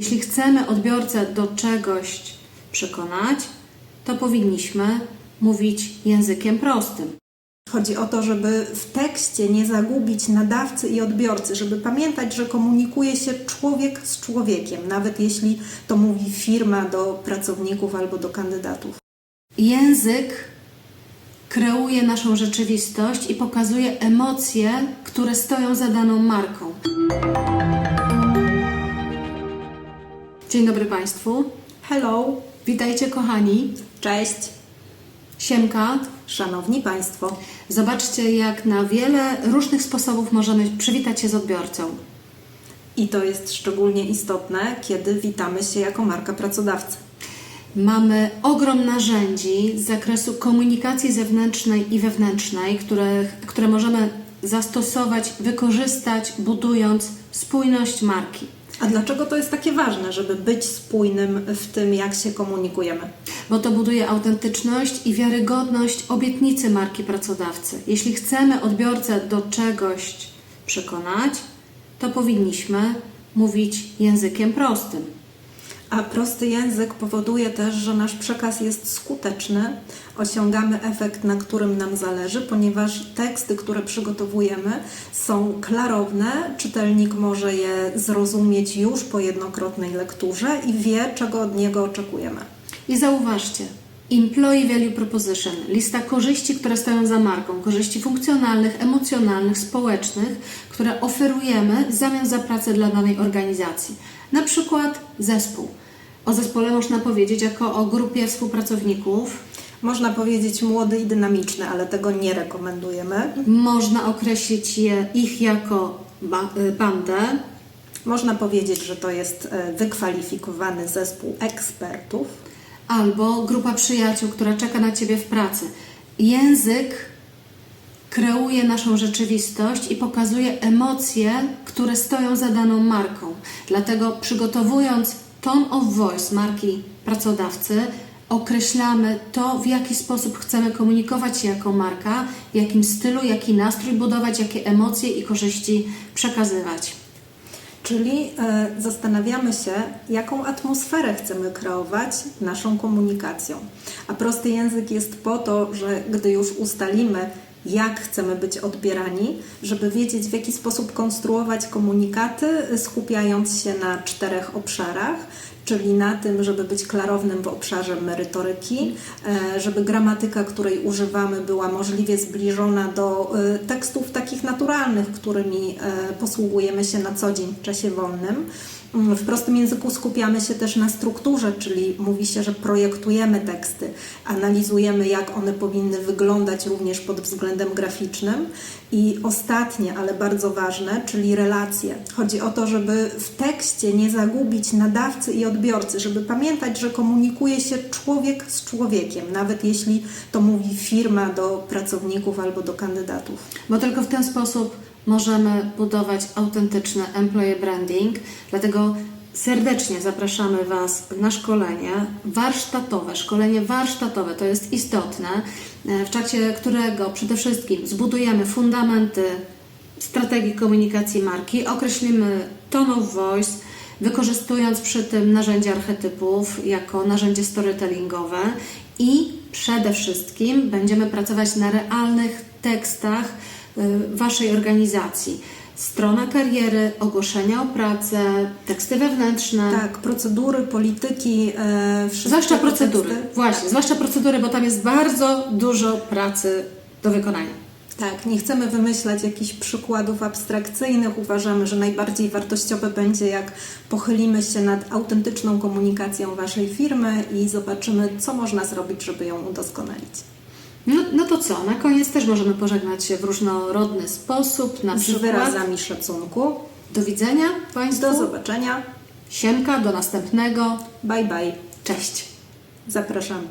Jeśli chcemy odbiorcę do czegoś przekonać, to powinniśmy mówić językiem prostym. Chodzi o to, żeby w tekście nie zagubić nadawcy i odbiorcy, żeby pamiętać, że komunikuje się człowiek z człowiekiem, nawet jeśli to mówi firma do pracowników albo do kandydatów. Język kreuje naszą rzeczywistość i pokazuje emocje, które stoją za daną marką. Dzień dobry Państwu. Hello, Witajcie kochani. cześć, Siemka. szanowni Państwo. Zobaczcie, jak na wiele różnych sposobów możemy przywitać się z odbiorcą. I to jest szczególnie istotne, kiedy witamy się jako marka pracodawcy. Mamy ogrom narzędzi z zakresu komunikacji zewnętrznej i wewnętrznej, które, które możemy zastosować, wykorzystać, budując spójność marki. A dlaczego to jest takie ważne, żeby być spójnym w tym, jak się komunikujemy? Bo to buduje autentyczność i wiarygodność obietnicy marki pracodawcy. Jeśli chcemy odbiorcę do czegoś przekonać, to powinniśmy mówić językiem prostym. A prosty język powoduje też, że nasz przekaz jest skuteczny, osiągamy efekt, na którym nam zależy, ponieważ teksty, które przygotowujemy, są klarowne, czytelnik może je zrozumieć już po jednokrotnej lekturze i wie, czego od niego oczekujemy. I zauważcie, Employee Value Proposition, lista korzyści, które stoją za marką, korzyści funkcjonalnych, emocjonalnych, społecznych, które oferujemy w zamian za pracę dla danej organizacji. Na przykład zespół. O zespole można powiedzieć jako o grupie współpracowników. Można powiedzieć młody i dynamiczny, ale tego nie rekomendujemy. Można określić je, ich jako y, bandę. Można powiedzieć, że to jest e, wykwalifikowany zespół ekspertów. Albo grupa przyjaciół, która czeka na Ciebie w pracy. Język kreuje naszą rzeczywistość i pokazuje emocje, które stoją za daną marką. Dlatego przygotowując tone of voice marki pracodawcy, określamy to, w jaki sposób chcemy komunikować się jako marka, w jakim stylu, jaki nastrój budować, jakie emocje i korzyści przekazywać. Czyli e, zastanawiamy się, jaką atmosferę chcemy kreować naszą komunikacją. A prosty język jest po to, że gdy już ustalimy, jak chcemy być odbierani, żeby wiedzieć, w jaki sposób konstruować komunikaty, skupiając się na czterech obszarach, czyli na tym, żeby być klarownym w obszarze merytoryki, e, żeby gramatyka, której używamy, była możliwie zbliżona do e, tekstów takich naturalnych, którymi e, posługujemy się na co dzień w czasie wolnym. Mm, W prostym języku skupiamy się też na strukturze, czyli mówi się, że projektujemy teksty, analizujemy, jak one powinny wyglądać również pod względem graficznym. I ostatnie, ale bardzo ważne, czyli relacje. Chodzi o to, żeby w tekście nie zagubić nadawcy i odbiorcy, żeby pamiętać, że komunikuje się człowiek z człowiekiem, nawet jeśli to mówi firma do pracowników albo do kandydatów. bo tylko w ten sposób możemy budować autentyczny employee branding. Dlatego serdecznie zapraszamy Was na szkolenie warsztatowe. Szkolenie warsztatowe to jest istotne, e, w czasie którego przede wszystkim zbudujemy fundamenty strategii komunikacji marki, określimy tone of voice, wykorzystując przy tym narzędzie archetypów jako narzędzie storytellingowe i przede wszystkim będziemy pracować na realnych tekstach y, Waszej organizacji. Strona kariery, ogłoszenia o pracę, teksty wewnętrzne. Tak, procedury, polityki, e, wszystkie Zwłaszcza procedury. teksty- Właśnie, zwłaszcza procedury, bo tam jest bardzo dużo pracy do wykonania. Tak, nie chcemy wymyślać jakichś przykładów abstrakcyjnych. Uważamy, że najbardziej wartościowe będzie, jak pochylimy się nad autentyczną komunikacją Waszej firmy i zobaczymy, co można zrobić, żeby ją udoskonalić. No, no to co? Na koniec też możemy pożegnać się w różnorodny sposób. Na Z przykład wyrazami szacunku. do widzenia Państwu. Do zobaczenia. Siemka, do następnego. Bye bye. Cześć. Zapraszamy.